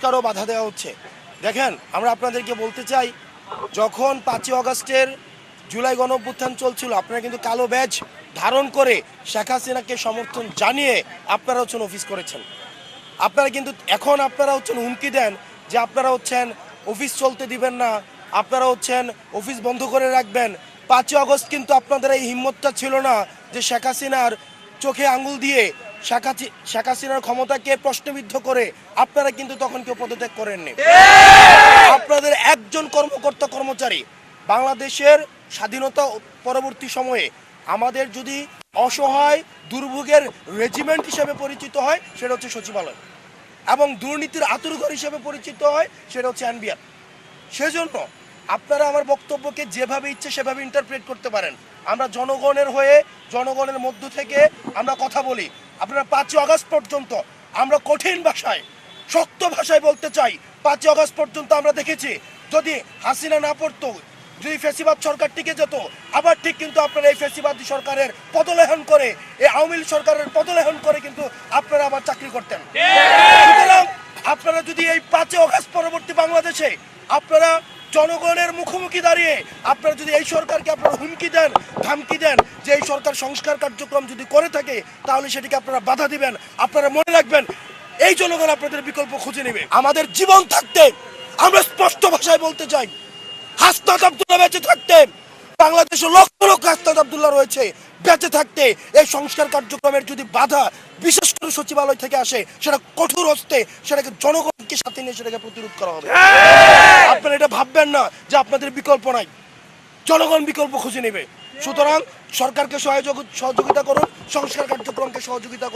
সংস্কারও বাধা দেওয়া হচ্ছে। দেখেন, আমরা আপনাদেরকে বলতে চাই, যখন পাঁচই অগস্টের জুলাই গণ অভ্যুত্থান চলছিল, আপনারা কিন্তু কালো ব্যাজ ধারণ করে শেখ হাসিনাকে সমর্থন জানিয়ে আপনারা হচ্ছেন অফিস করেছেন। আপনারা কিন্তু এখন আপনারা হচ্ছেন হুমকি দেন যে আপনারা হচ্ছেন অফিস চলতে দিবেন না, আপনারা হচ্ছেন অফিস বন্ধ করে রাখবেন। পাঁচই আগস্ট কিন্তু আপনাদের এই হিম্মতটা ছিল না যে শেখ হাসিনার চোখে আঙুল দিয়ে শেখ হাসি- শেখ হাসিনার ক্ষমতাকে প্রশ্নবিদ্ধ করে আপনারা কিন্তু তখন কেউ পদত্যাগ করেননি। আপনাদের একজন কর্মকর্তা কর্মচারী বাংলাদেশের স্বাধীনতা পরবর্তী সময়ে আমাদের যদি অসহায় দুর্ভোগের রেজিমেন্ট হিসেবে পরিচিত হয়, সেটা হচ্ছে সচিবালয়। এবং দুর্নীতির আতুরঘর হিসেবে পরিচিত হয়, সেটা হচ্ছে এনবিআর। সেজন্য আপনারা আমার বক্তব্যকে যেভাবে ইচ্ছে সেভাবে ইন্টারপ্রেট করতে পারেন। আমরা জনগণের হয়ে, জনগণের মধ্য থেকে আমরা কথা বলি। আপনারা পাঁচই আগস্ট পর্যন্ত আমরা কঠিন ভাষায় শক্ত ভাষায় বলতে চাই পাঁচই আগস্ট পর্যন্ত আমরা দেখেছি যদি হাসিনা না পড়তো যদি ফেসিবাদ সরকার টিকে যেত আবার ঠিক কিন্তু আপনারা এই ফেসিবাদী সরকারের পদলেহন করে এই আওয়ামী সরকারের পদলেহন করে কিন্তু আপনারা আবার চাকরি করতেন। সুতরাং আপনারা যদি এই পাঁচই অগাস্ট পরবর্তী বাংলাদেশে আপনারা জনগণের মুখোমুখি দাঁড়িয়ে আপনারা যদি এই সরকারকে আপনারা হুমকি দেন ধামকি দেন যে এই সরকার সংস্কার কার্যক্রম যদি করে থাকে তাহলে সেটিকে আপনারা বাধা দিবেন। আপনারা মনে রাখবেন এই জনগণ আপনাদের বিকল্প খুঁজে নেবে। আমাদের জীবন থাকতে আমরা স্পষ্ট ভাষায় বলতে চাই হাসনাত আব্দুল্লাহ বেঁচে থাকতে বাংলাদেশে লক্ষ লক্ষ হাসনাত আব্দুল্লাহ রয়েছে বেঁচে থাকতে এই সংস্কার কার্যক্রমের যদি বাধা বিশেষ করে সচিবালয় থেকে আসে সেটা কঠোর হস্তে সেটাকে জনগণকে সাথে নিয়ে সেটাকে প্রতিরোধ করা হবে। আপনারা ভাববেন না যে আপনাদের বিকল্প নাই। জনগণ বিকল্প খুঁজে নেবে। সুতরাং সরকারকে সহযোগ সহযোগিতা করুন, সংস্কার কার্যক্রমকে সহযোগিতা